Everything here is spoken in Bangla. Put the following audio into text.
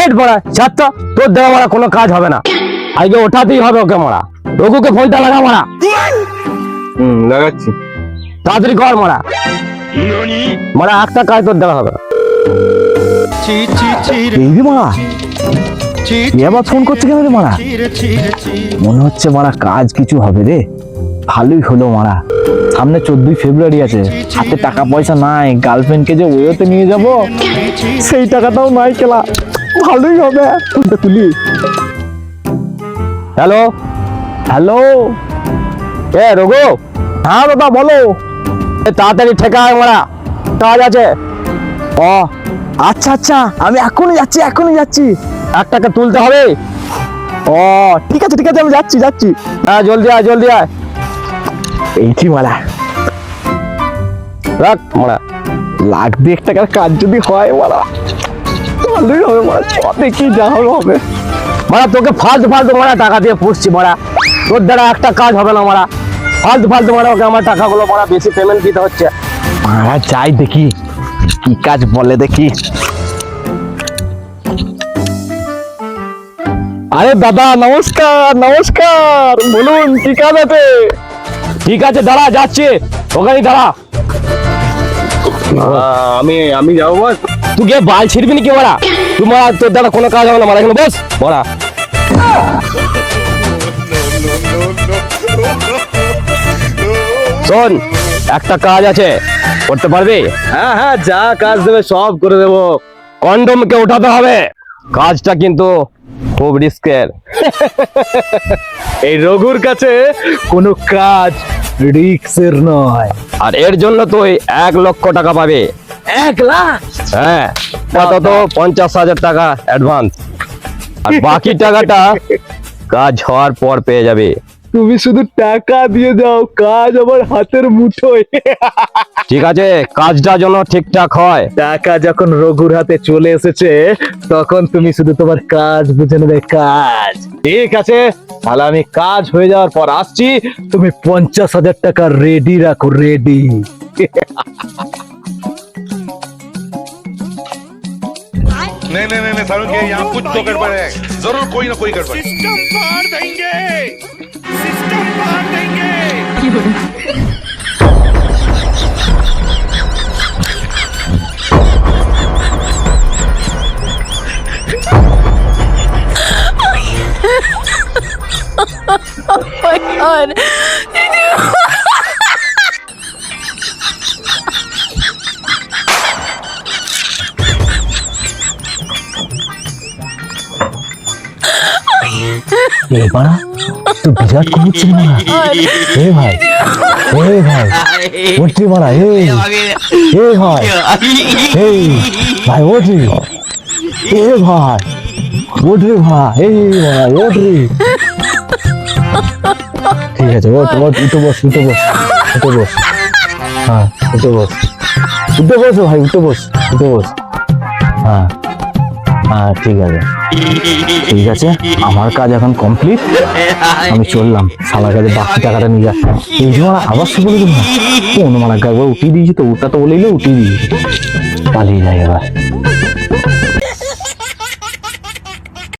হেড মারা ছাড় তো তোর দেওয়া মারা কোনো কাজ হবে না। আজকে ওঠাতেই হবে ওকে মারা। রঘুকে ফোনটা লাগা মারা। হুম লাগাচ্ছি। তাড়াতাড়ি কর মারা। মারা একটা কাজ তোর দেওয়া হবে। মারা এ আবার ফোন করছে কেন রে মারা? মনে হচ্ছে মারা কাজ কিছু হবে রে। ভালোই হলো মারা। সামনে চোদ্দই ফেব্রুয়ারি আছে। হাতে টাকা পয়সা নাই। গার্লফ্রেন্ডকে যে ওয়েতে নিয়ে যাব সেই টাকাটাও নাই কেলা। ভালোই হবে। ফোনটা তুলি। হ্যালো? হ্যালো? এ, রঘু? হ্যাঁ দাদা, বলো। তাড়াতাড়ি ঠেকা আয় মারা কাজ আছে। ও আচ্ছা আচ্ছা আমি এখনই যাচ্ছি এখনই যাচ্ছি। এক টাকা তুলতে হবে? ও, ঠিক আছে ঠিক আছে, আমি যাচ্ছি যাচ্ছি। হ্যাঁ জলদি আয় জলদি আয়। এইটি মারা রাখ মারা লাখ দেড় টাকার কাজ যদি হয় মারা ভালোই হবে মারা দেখি যা হবে হবে। মারা তোকে ফালতু ফালতু মারা টাকা দিয়ে পুষছি মারা। তোর দ্বারা একটা কাজ হবে না মারা। ফালতু ফালতু মারা ওকে আমার টাকাগুলো মারা বেশি পেমেন্ট দিতে হচ্ছে। মারা যাই দেখি। কি কাজ বলে দেখি। আরে দাদা নমস্কার নমস্কার। বলুন কি কাজ আছে? ঠিক আছে দাঁড়া যাচ্ছি। ওখানেই দাঁড়া। আমি আমি যাব বস। তুই গিয়ে বাল ছিড়বি নাকি মারা তুই মারা তোর দ্বারা কোনো কাজ হবে না মারা এখানে বস মারা শোন একটা কাজ আছে করতে পারবি? হ্যাঁ হ্যাঁ যা কাজ দেবে সব করে দেবো। কন্ডমকে উঠাতে হবে। কাজটা কিন্তু খুব রিস্কের। এই রঘুর কাছে কোনো কাজ রিক্সের নয়। আর এর জন্য তুই এক লক্ষ টাকা পাবি। এক লাখ? হ্যাঁ কত পঞ্চাশ হাজার টাকা অ্যাডভান্স আর বাকি টাকাটা কাজ হওয়ার পর পেয়ে যাবে। তুমি শুধু টাকা দিয়ে দাও কাজ আমার হাতের মুঠোয়। ঠিক আছে কাজটা যেন ঠিকঠাক হয়। টাকা যখন রঘুর হাতে চলে এসেছে তখন তুমি শুধু তোমার কাজ বুঝে নেবে কাজ। ঠিক আছে তাহলে আমি কাজ হয়ে যাওয়ার পর আসছি। তুমি পঞ্চাশ হাজার টাকা রেডি রাখো রেডি नहीं नहीं नहीं नहीं सारुण के यहाँ कुछ तो गड़बड़ है। ज़रूर कोई ना कोई गड़बड़। सिस्टम पार देंगे। सिस्टम पार देंगे। Oh my god. এ বাড়া তো বিরাট কমিচ্ছে না? এ ভাই এ ভাই ওঠি বাড়া এ এ ভাই এই ভাই ওঠি এ ভাই রে ভাই এই ভাই রে ঠিক আছে, ওঠ ওঠ, উঠে বস উঠে বস উঠে বস। হ্যাঁ উঠে বস। উঠে বস ভাই, উঠে বস উঠে বস। হ্যাঁ হ্যাঁ ঠিক আছে। ঠিক আছে? আমার কাজ এখন কমপ্লিট আমি চললাম। সালার কাছে বাকি টাকাটা নিয়ে যাচ্ছি। এই জন্য আবার সে বলে দেবো না কোন একবার উঠিয়ে দিয়েছি তো, ওটা তো বলেইলে উঠিয়ে দিয়েছি। পালিয়ে যায় এবার।